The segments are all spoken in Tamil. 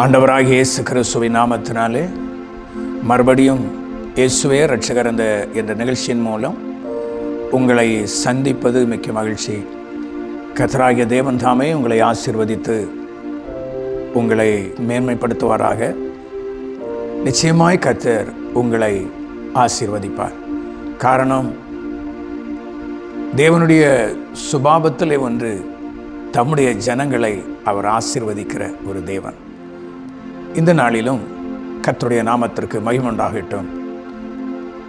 ஆண்டவராக இயேசு கிறிஸ்துவின் நாமத்தினாலே மறுபடியும் இயேசுவே ரட்சகர் என்ற என்ற நிகழ்ச்சியின் மூலம் உங்களை சந்திப்பது மிக்க மகிழ்ச்சி. கத்தராகிய தேவன் தாமே உங்களை ஆசிர்வதித்து உங்களை மேன்மைப்படுத்துவாராக. நிச்சயமாய் கத்தர் உங்களை ஆசீர்வதிப்பார். காரணம் தேவனுடைய சுபாவத்திலே ஒன்று தம்முடைய ஜனங்களை அவர் ஆசிர்வதிக்கிற ஒரு தேவன். இந்த நாளிலும் கத்துடைய நாமத்திற்கு மகிமுண்டாகட்டும்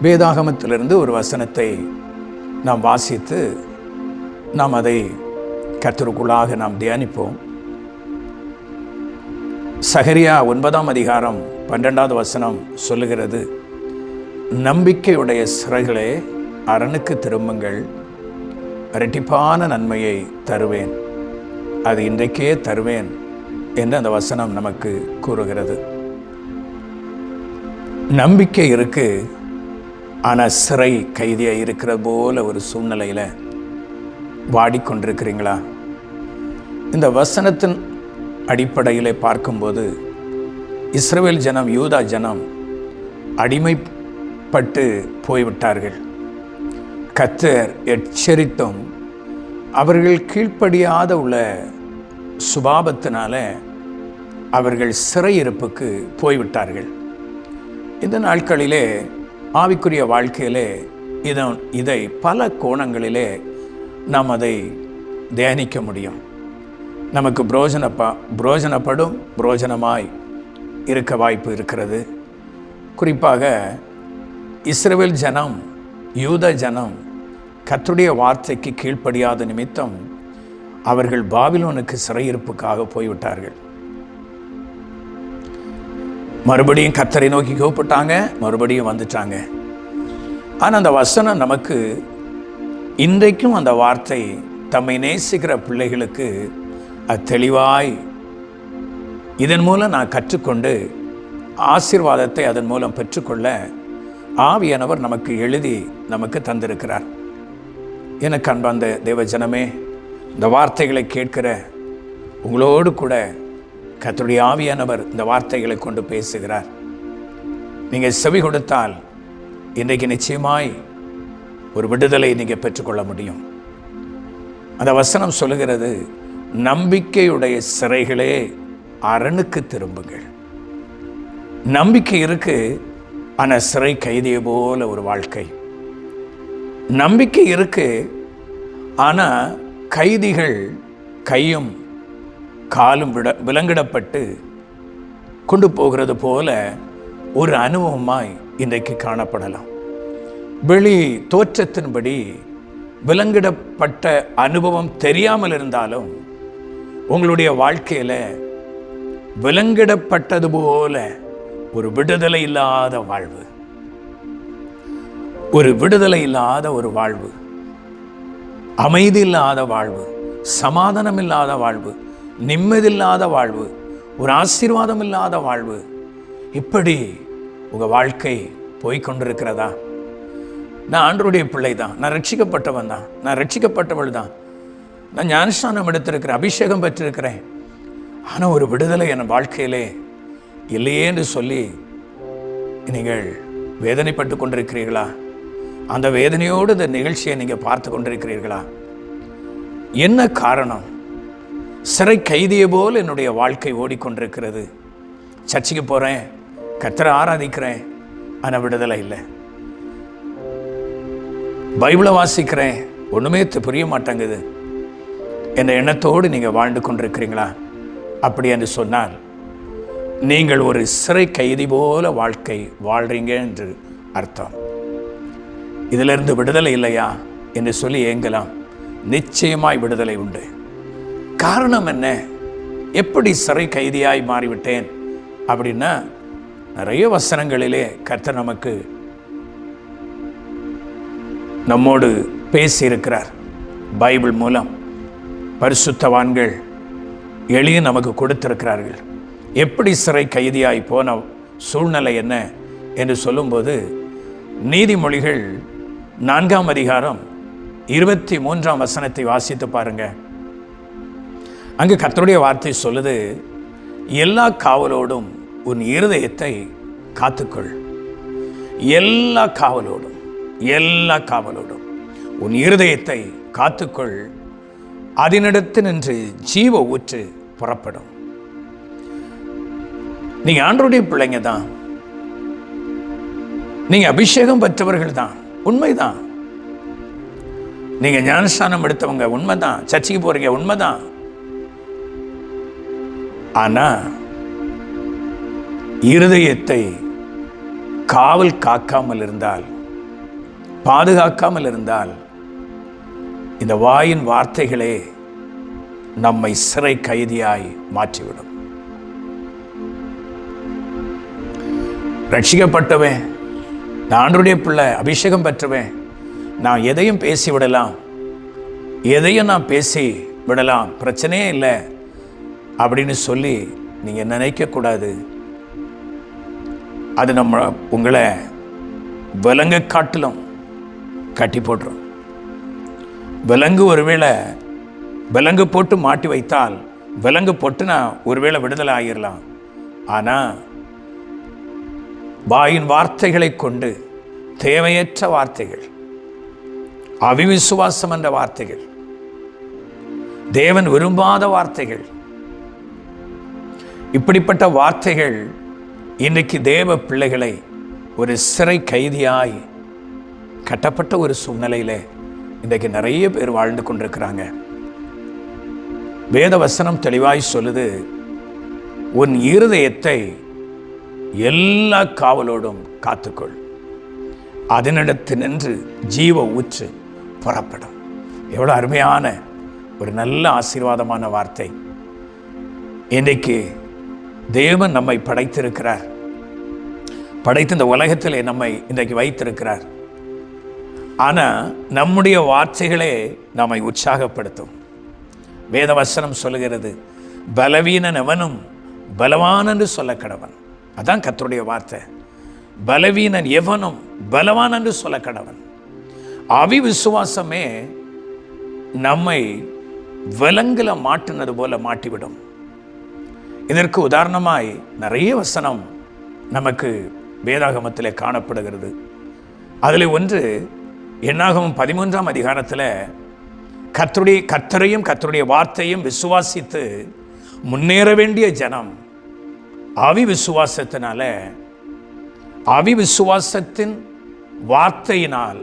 வேதாகமத்திலிருந்து ஒரு வசனத்தை நாம் வாசித்து நாம் அதை கர்த்தருக்குள்ளாக நாம் தியானிப்போம். சகரியா ஒன்பதாம் அதிகாரம் பன்னெண்டாவது வசனம் சொல்லுகிறது நம்பிக்கையுடைய சிறைகளே அரணுக்கு திரும்புங்கள் இரட்டிப்பான நன்மையை தருவேன். அது இன்றைக்கே தருவேன். என்று அந்த வசனம் நமக்கு கூறுகிறது. நம்பிக்கை இருக்கு ஆனால் சிறை கைதியாக இருக்கிற போல ஒரு சூழ்நிலையில் வாடிக்கொண்டிருக்கிறீங்களா? இந்த வசனத்தின் அடிப்படையில் பார்க்கும்போது இஸ்ரேல் ஜனம் யூதா ஜனம் அடிமைப்பட்டு போய்விட்டார்கள். கத்தர் எச்சரித்தும் அவர்கள் கீழ்ப்படியாத உள்ள சுபாபத்தினால அவர்கள் சிறையிருப்புக்கு போய்விட்டார்கள். இந்த நாட்களிலே ஆவிக்குரிய வாழ்க்கையிலே இதை இதை பல கோணங்களிலே நாம் அதை தியானிக்க முடியும். நமக்கு புரோஜனப்பா புரோஜனப்படும் புரோஜனமாய் இருக்க வாய்ப்பு இருக்கிறது. குறிப்பாக இஸ்ரேல் ஜனம் யூத ஜனம் கத்துடைய வார்த்தைக்கு கீழ்ப்படியாத நிமித்தம் அவர்கள் பாபிலோனுக்கு சிறையிருப்புக்காக போய்விட்டார்கள். மறுபடியும் கத்தரை நோக்கி கூப்பிட்டாங்க மறுபடியும் வந்துட்டாங்க. ஆனால் அந்த வசனம் நமக்கு இன்றைக்கும் அந்த வார்த்தை தம்மை நேசிக்கிற பிள்ளைகளுக்கு அது தெளிவாய் இதன் மூலம் நான் கற்றுக்கொண்டு ஆசீர்வாதத்தை அதன் மூலம் பெற்றுக்கொள்ள ஆவியானவர் நமக்கு எழுதி நமக்கு தந்திருக்கிறார். எனக்கு அன்பார்ந்த தேவஜனமே இந்த வார்த்தைகளை கேட்கிற உங்களோடு கூட கத்துடைய ஆவியானவர் இந்த வார்த்தைகளை கொண்டு பேசுகிறார். நீங்கள் செவி கொடுத்தால் இன்றைக்கு நிச்சயமாய் ஒரு விடுதலை நீங்கள் பெற்றுக்கொள்ள முடியும். அந்த வசனம் சொல்லுகிறது நம்பிக்கையுடைய சிறைகளே அரணுக்கு திரும்புங்கள். நம்பிக்கை இருக்கு ஆனால் சிறை கைதியை போல ஒரு வாழ்க்கை. நம்பிக்கை இருக்கு ஆனால் கைதிகள் கையும் காலும் விட விலங்கிடப்பட்டு கொண்டு போகிறது போல ஒரு அனுபவமாய் இன்றைக்கு காணப்படலாம். வெளி தோற்றத்தின்படி விலங்கிடப்பட்ட அனுபவம் தெரியாமல் இருந்தாலும் உங்களுடைய வாழ்க்கையில் விலங்கிடப்பட்டது போல ஒரு விடுதலை இல்லாத வாழ்வு. ஒரு விடுதலை இல்லாத ஒரு வாழ்வு. அமைதி இல்லாத வாழ்வு சமாதானம் இல்லாத வாழ்வு நிம்மதியில்லாத வாழ்வு ஒரு ஆசீர்வாதம் இல்லாத வாழ்வு இப்படி உங்கள் வாழ்க்கை போய்கொண்டிருக்கிறதா நான் ஆண்டருடைய பிள்ளை தான் நான் ரட்சிக்கப்பட்டவன் தான். நான் ரட்சிக்கப்பட்டவள் தான். நான் ஞானஸ்தானம் எடுத்திருக்கிறேன் அபிஷேகம் பெற்றிருக்கிறேன். ஆனால் ஒரு விடுதலை என் வாழ்க்கையிலே இல்லையே என்று சொல்லி நீங்கள் வேதனைப்பட்டு கொண்டிருக்கிறீர்களா? அந்த வேதனையோடு இந்த நிகழ்ச்சியை நீங்கள் பார்த்து கொண்டிருக்கிறீர்களா? என்ன காரணம்? சிறை கைதியை போல் என்னுடைய வாழ்க்கை ஓடிக்கொண்டிருக்கிறது. சர்ச்சைக்கு போகிறேன் கத்தரை ஆராதிக்கிறேன் ஆனால் விடுதலை இல்லை. பைபிளை வாசிக்கிறேன் ஒன்றுமே புரிய மாட்டேங்குது. என்ற எண்ணத்தோடு நீங்கள் வாழ்ந்து கொண்டிருக்கிறீங்களா? அப்படி என்று சொன்னால் நீங்கள் ஒரு சிறை கைதி போல வாழ்க்கை வாழ்கிறீங்க என்று அர்த்தம். இதிலிருந்து விடுதலை இல்லையா என்று சொல்லி ஏங்கலாம். நிச்சயமாய் விடுதலை உண்டு. காரணம் என்ன? எப்படி சிறை கைதியாய் மாறிவிட்டேன்? அப்படின்னா நிறைய வசனங்களிலே கர்த்தர் நமக்கு நம்மோடு பேசியிருக்கிறார். பைபிள் மூலம். பரிசுத்தவான்கள் எளிய நமக்கு கொடுத்திருக்கிறார்கள். எப்படி சிறை கைதியாய் போன சூழ்நிலை என்ன? என்று சொல்லும்போது நீதிமொழிகள் நான்காம் அதிகாரம் இருபத்தி மூன்றாம் வசனத்தை வாசித்து பாருங்க. அங்கு கத்தருடைய வார்த்தை சொல்லுது எல்லா காவலோடும் உன் இருதயத்தை காத்துக்கொள். எல்லா காவலோடும் எல்லா காவலோடும் உன் இருதயத்தை காத்துக்கொள். அதனிடத்து நின்று ஜீவ ஊற்று புறப்படும். நீங்க ஆண்டருடைய பிள்ளைங்க தான். நீங்க அபிஷேகம் பெற்றவர்கள் தான். உண்மைதான். நீங்க ஞானஸ்தானம் எடுத்தவங்க உண்மைதான். சர்ச்சைக்கு போறீங்க உண்மைதான். ஆனா இருதயத்தை காவல் காக்காமல் இருந்தால் பாதுகாக்காமல் இருந்தால் இந்த வாயின் வார்த்தைகளே நம்மை சிறை கைதியாய் மாற்றிவிடும். ரட்சிக்கப்பட்டவன் நான் ஆண்டருடைய பிள்ளை அபிஷேகம் பெற்றுவேன். நான் எதையும் பேசி விடலாம். எதையும் நான் பேசி விடலாம். பிரச்சனையே இல்லை. அப்படின்னு சொல்லி நீங்கள் நினைக்கக்கூடாது அது நம்ம உங்களை விலங்கு காட்டிலும் கட்டி போட்டுரும். விலங்கு ஒருவேளை விலங்கு போட்டு மாட்டி வைத்தால் விலங்கு போட்டு நான் ஒருவேளை விடுதலை ஆகிடலாம் ஆனால் வாயின் வார்த்தைகளை கொண்டு தேவையற்ற வார்த்தைகள் அவிவிசுவாசம் என்ற வார்த்தைகள் தேவன் விரும்பாத வார்த்தைகள் இப்படிப்பட்ட வார்த்தைகள் இன்றைக்கு தேவ பிள்ளைகளை ஒரு சிறை கைதியாய் கட்டப்பட்ட ஒரு சூழ்நிலையில் இன்றைக்கு நிறைய பேர் வாழ்ந்து கொண்டிருக்கிறாங்க. வேத வசனம் தெளிவாய் சொல்லுது உன் இருதயத்தை எல்லா காவலோடும் காத்துக்கொள். அதனிடத்து நின்று ஜீவ ஊற்று புறப்படும். எவ்வளோ அருமையான ஒரு நல்ல ஆசீர்வாதமான வார்த்தை. இன்றைக்கு தேவன் நம்மை படைத்திருக்கிறார். படைத்து இந்த உலகத்திலே நம்மை இன்றைக்கு வைத்திருக்கிறார். ஆனால் நம்முடைய வார்த்தைகளே நம்மை உற்சாகப்படுத்தும். வேதவசனம் சொல்லுகிறது பலவீனன் எவனும் பலவான் என்று சொல்ல கடவன் அதான் கத்தருடைய வார்த்தை. பலவீனன் எவனும் பலவான் என்று சொல்ல கடவன் அவி விசுவாசமே நம்மை விலங்குல மாட்டினது போல மாட்டிவிடும். இதற்கு உதாரணமாய் நிறைய வசனம் நமக்கு வேதாகமத்தில் காணப்படுகிறது. அதில் ஒன்று என்னாகவும் பதிமூன்றாம் அதிகாரத்தில் கத்துடைய கத்தரையும் கத்தருடைய வார்த்தையும் விசுவாசித்து முன்னேற வேண்டிய ஜனம் அவி விசுவாசத்தினால அவி விசுவாசத்தின் வார்த்தையினால்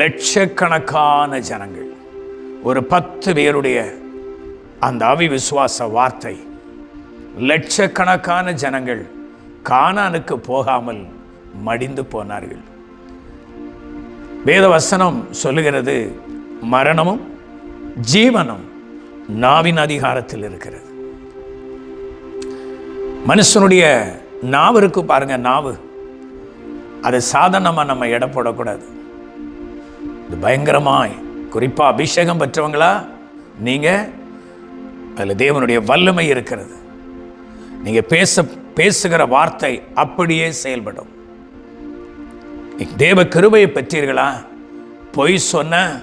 லட்சக்கணக்கான ஜனங்கள் ஒரு பத்து பேருடைய அந்த அவி விசுவாச வார்த்தை லட்சக்கணக்கான ஜனங்கள் கானானுக்கு போகாமல் மடிந்து போனார்கள். வேதவசனம் சொல்லுகிறது மரணமும் ஜீவனும் நாவின் அதிகாரத்தில் இருக்கிறது. மனுஷனுடைய நாவு இருக்கு பாருங்க நாவு. அதை சாதாரணமாக நம்ம எடை போடக்கூடாது. இது பயங்கரமாய். குறிப்பாக அபிஷேகம் பெற்றவங்களா? நீங்கள் அதில் தேவனுடைய வல்லமை இருக்கிறது. நீங்கள் பேச பேசுகிற வார்த்தை அப்படியே செயல்படும். தேவ கிருபையை பெற்றீர்களா? பொய் சொன்ன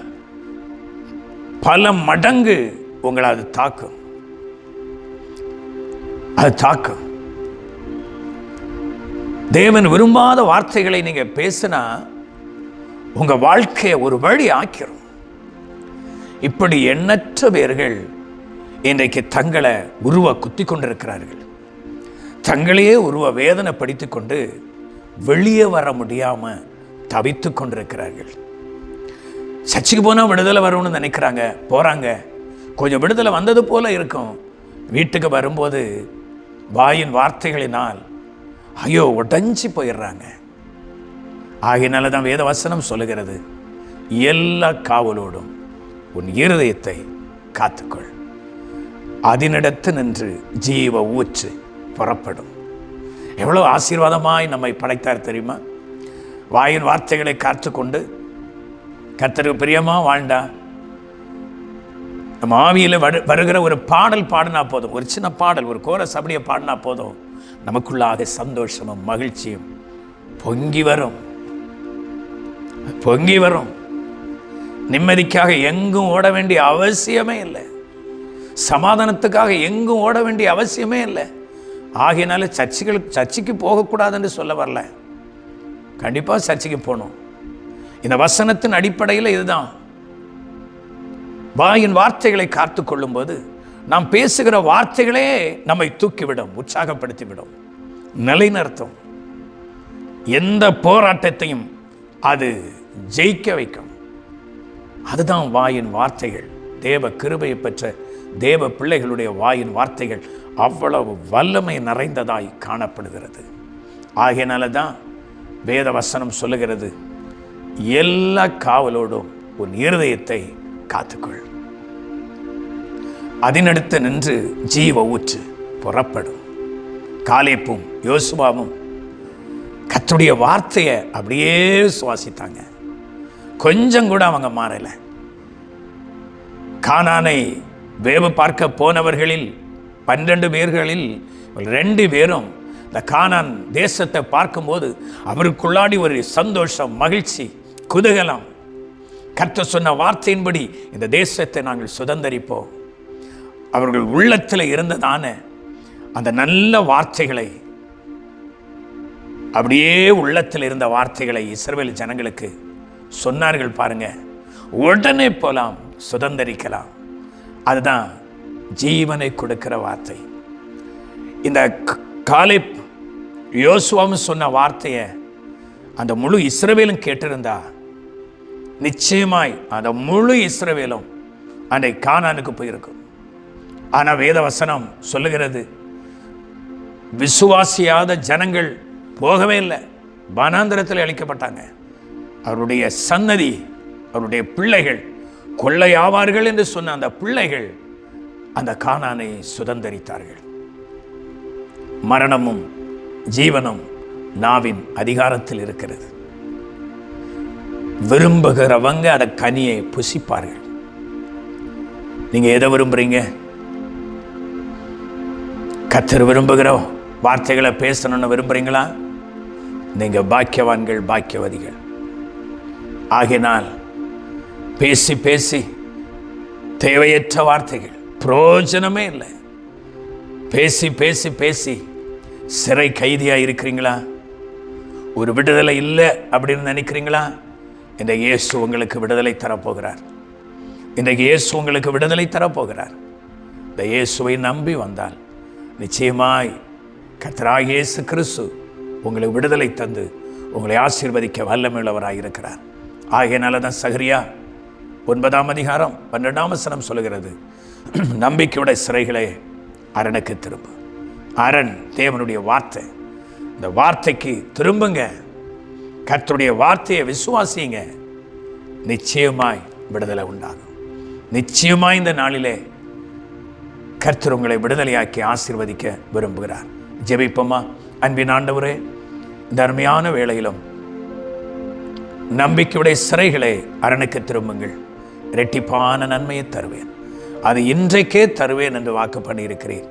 பல மடங்கு உங்களை அது தாக்கும். அது தாக்கும். தேவன் விரும்பாத வார்த்தைகளை நீங்கள் பேசினா உங்கள் வாழ்க்கையை ஒரு வழி ஆக்கிரும். இப்படி எண்ணற்ற பேர்கள் இன்றைக்கு தங்களை உருவ குத்தி கொண்டிருக்கிறார்கள். தங்களையே உருவ வேதனைப்படுத்தி கொண்டு வெளியே வர முடியாமல் தவித்து கொண்டிருக்கிறார்கள். சர்ச்சுக்கு போனால் விடுதலை வரும்னு நினைக்கிறாங்க. போகிறாங்க கொஞ்சம் விடுதலை வந்தது போல இருக்கும். வீட்டுக்கு வரும்போது வாயின் வார்த்தைகளினால் ஐயோ உடஞ்சி போயிடுறாங்க. ஆகையினால தான் வேத வசனம் சொல்லுகிறது எல்லா காவலோடும் உன் இருதயத்தை காத்துக்கொள். அதனிடத்து நின்று ஜீவ ஊற்று புறப்படும். எவ்வளோ ஆசீர்வாதமாய் நம்மை படைத்தார் தெரியுமா? வாயின் வார்த்தைகளை காத்துக்கொண்டு கத்தருக்கு பிரியமா வாழ்ந்தா? நம்ம ஆவியில் வரு வருகிற ஒரு பாடல் பாடினா போதும். ஒரு சின்ன பாடல் ஒரு கோரஸ் அப்படியே பாடினா போதும். நமக்குள்ளாக சந்தோஷமும் மகிழ்ச்சியும் பொங்கி வரும். பொங்கி வரும். நிம்மதிக்காக எங்கும் ஓட வேண்டிய அவசியமே இல்லை. சமாதானத்துக்காக எங்கும் ஓட வேண்டிய அவசியமே இல்லை. ஆகையினால சர்ச்சுகள் சர்ச்சுக்கு போகக்கூடாதுன்னு சொல்ல வரல. கண்டிப்பாக சர்ச்சுக்கு போகணும். இந்த வசனத்தின் அடிப்படையில் இதுதான். வாயின் வார்த்தைகளை காத்து கொள்ளும்போது நாம் பேசுகிற வார்த்தைகளே நம்மை தூக்கிவிடும் உற்சாகப்படுத்திவிடும். நிலைநிறுத்தும். எந்த போராட்டத்தையும் அது ஜெயிக்க வைக்கும். அதுதான் வாயின் வார்த்தைகள். தேவ கிருபையை பெற்ற தேவ பிள்ளைகளுடைய வாயின் வார்த்தைகள் அவ்வளவு வல்லமை நிறைந்ததாய் காணப்படுகிறது. ஆகையினால தான் வேத வசனம் சொல்லுகிறது எல்லா காவலோடும் உன் இருதயத்தை காத்துக்கொள். அதனடுத்து நின்று ஜீவ ஊற்று புறப்படும் காலேப்பும் யோசுவாவும் கத்துடைய வார்த்தையை அப்படியே சுவாசித்தாங்க கொஞ்சம் கூட அவங்க மாறலை கானானை வேவு பார்க்க போனவர்களில் பன்னிரண்டு பேர்களில் ரெண்டு பேரும் இந்த கானான் தேசத்தை பார்க்கும்போது அவருக்குள்ளாடி ஒரு சந்தோஷம் மகிழ்ச்சி குதகலம் கற்று சொன்ன வார்த்தையின்படி இந்த தேசத்தை நாங்கள் சுதந்தரிப்போம் அவர்கள் உள்ளத்தில் இருந்ததான அந்த நல்ல வார்த்தைகளை அப்படியே உள்ளத்தில் இருந்த வார்த்தைகளை இஸ்ரேல் ஜனங்களுக்கு சொன்னார்கள் பாருங்க. உடனே போலாம் சுதந்தரிக்கலாம். அதுதான் ஜீவனை கொடுக்கிற வார்த்தை. இந்த க- காலேப் யோசுவாவும் சொன்ன வார்த்தையை அந்த முழு இஸ்ரவேலும் கேட்டிருந்தா நிச்சயமாய் அந்த முழு இஸ்ரவேலும் அன்றை கானானுக்கு போயிருக்கும். ஆனால் வேதவசனம் சொல்லுகிறது விசுவாசியாத ஜனங்கள் போகவே இல்லை. வனாந்திரத்தில் அழிக்கப்பட்டாங்க. அவருடைய சன்னதி அவருடைய பிள்ளைகள் கொள்ளையாவார்கள் என்று சொன்ன அந்த பிள்ளைகள் அந்த காணானை சுதந்தரித்தார்கள். மரணமும் ஜீவனும் நாவின் அதிகாரத்தில் இருக்கிறது. விரும்புகிறவங்க அந்த கனியை புசிப்பார்கள். நீங்க எதை விரும்புறீங்க? கத்தர் விரும்புகிற வார்த்தைகளை பேசணும்னு விரும்புறீங்களா? நீங்கள் பாக்கியவான்கள் பாக்கியவதிகள். ஆகினால் பேசி பேசி தேவையற்ற வார்த்தைகள் பிரயோஜனமே இல்லை. பேசி பேசி பேசி சிறை கைதியாக இருக்கிறீங்களா? ஒரு விடுதலை இல்லை அப்படின்னு நினைக்கிறீங்களா? இந்த இயேசு உங்களுக்கு விடுதலை தரப்போகிறார். இன்றைக்கு இயேசு உங்களுக்கு விடுதலை தரப்போகிறார். இந்த இயேசுவை நம்பி வந்தால் நிச்சயமாய் கர்த்தராகிய இயேசு கிறிஸ்து உங்களை விடுதலை தந்து உங்களை ஆசீர்வதிக்க வல்லமையுள்ளவராக இருக்கிறார் ஆகையனால தான் சகரியா ஒன்பதாம் அதிகாரம் பன்னெண்டாம் வசனம் சொல்லுகிறது நம்பிக்கையுடைய சிறைகளே அரணுக்கு திரும்ப அரண் தேவனுடைய வார்த்தை. இந்த வார்த்தைக்கு திரும்புங்க. கர்த்தருடைய வார்த்தையை விசுவாசிங்க நிச்சயமாய் விடுதலை உண்டாகும். நிச்சயமாய் இந்த நாளிலே கர்த்தர் உங்களை விடுதலையாக்கி ஆசிர்வதிக்க விரும்புகிறார். ஜெபிப்போமா? அன்பின் ஆண்டவரே இந்த அருமையான வேளையிலும் நம்பிக்கையுடைய சிறைகளை அரணுக்கு திரும்புங்கள். இரட்டிப்பான நன்மையை தருவேன். அது இன்றைக்கே தருவேன் என்று வாக்கு பண்ணியிருக்கிறேன்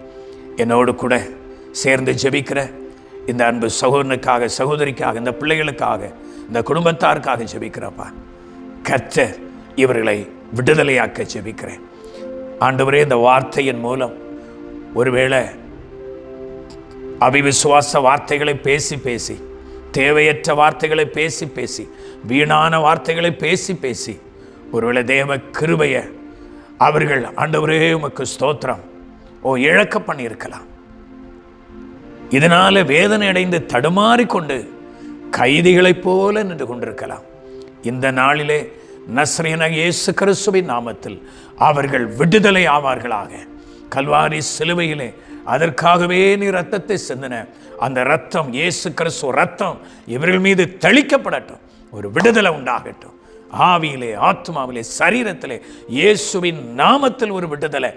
என்னோடு கூட சேர்ந்து ஜெபிக்கிற இந்த அன்பு சகோதரனுக்காக சகோதரிக்காக இந்த பிள்ளைகளுக்காக இந்த குடும்பத்தாருக்காக ஜெபிக்கிறப்பா. கர்த்தர் இவர்களை விடுதலையாக்க ஜெபிக்கிறேன். ஆண்டவரே இந்த வார்த்தையின் மூலம் ஒருவேளை அவிவிசுவாச வார்த்தைகளை பேசி பேசி தேவையற்ற வார்த்தைகளை பேசி பேசி வீணான வார்த்தைகளை பேசி பேசி ஒருவேளை தேவ கிருபைய அவர்கள் ஆண்டவரே உமக்கு ஸ்தோத்திரம். ஓ இழக்க பண்ணியிருக்கலாம். இதனால வேதனை அடைந்து தடுமாறிக்கொண்டு கைதிகளைப் போல நின்று கொண்டிருக்கலாம். இந்த நாளிலே நஸ்ரீன இயேசு கிறிஸ்துவின் நாமத்தில் அவர்கள் விடுதலை ஆவார்களாக. கல்வாரி சிலுவையிலே அதற்காகவே நீ ரத்தத்தை சிந்தின. அந்த ரத்தம் இயேசு கிறிஸ்து ரத்தம் இவர்கள் மீது தெளிக்கப்படட்டும். ஒரு விடுதலை உண்டாகட்டும். ஆவியிலே ஆத்மாவிலே சரீரத்திலே இயேசுவின் நாமத்தில் ஒரு விடுதலை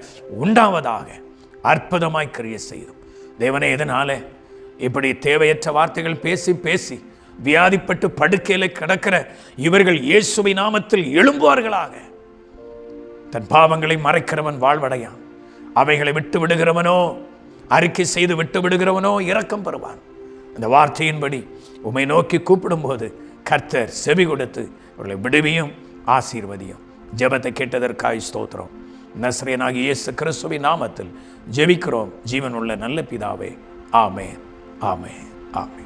உண்டாவதாக அற்புதமாய் கிரிய செய்யும் தேவனே எதனால இப்படி தேவையற்ற வார்த்தைகள் பேசி பேசி வியாதிப்பட்டு படுக்கையில கிடக்கிற இவர்கள் இயேசுவின் நாமத்தில் எழும்புவார்களாக. தன் பாவங்களை மறைக்கிறவன் வாழ்வடையான். அவைகளை விட்டு விடுகிறவனோ அறிக்கை செய்து விட்டு விடுகிறவனோ இரக்கம் பெறுவான். அந்த வார்த்தையின்படி உமை நோக்கி கூப்பிடும்போது கர்த்தர் செவி கொடுத்து அவர்களை விடுவியும் ஆசீர்வதியும். ஜெபத்தை கேட்டதற்காய் ஸ்தோத்திரம். நஸ்ரேனாகி இயேசு கிறிஸ்துவின் நாமத்தில் ஜெபிக்கிறோம். ஜீவனுள்ள நல்ல பிதாவே ஆமே ஆமே ஆமே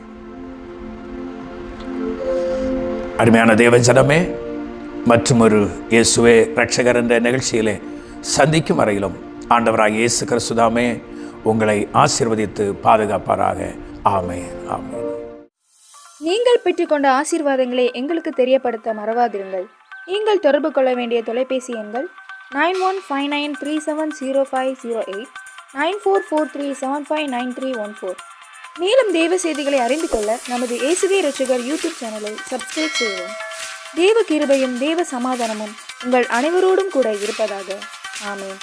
அருமையான தேவஜனமே மற்றொரு இயேசுவே ரட்சகர் என்ற நிகழ்ச்சியிலே சந்திக்கும் வரையிலும் ஆண்டவராக இயேசு கிறிஸ்துதாமே உங்களை ஆசீர்வதித்து பாதுகாப்பாராக. ஆமே ஆமே நீங்கள் பெற்றுக்கொண்ட ஆசீர்வாதங்களை எங்களுக்கு தெரியப்படுத்த மறவாதிருங்கள். நீங்கள் தொடர்பு கொள்ள வேண்டிய தொலைபேசி எண்கள் nine one five nine three seven zero five zero eight nine four four three seven five nine three one four. மேலும் தெய்வ செய்திகளை அறிந்து கொள்ள நமது ஏசுவே ரட்சகர் யூடியூப் சேனலை சப்ஸ்கிரைப் செய்யவும். தேவ கிருபையும் தேவ சமாதானமும் உங்கள் அனைவரோடும் கூட இருப்பதாக. ஆமேன்.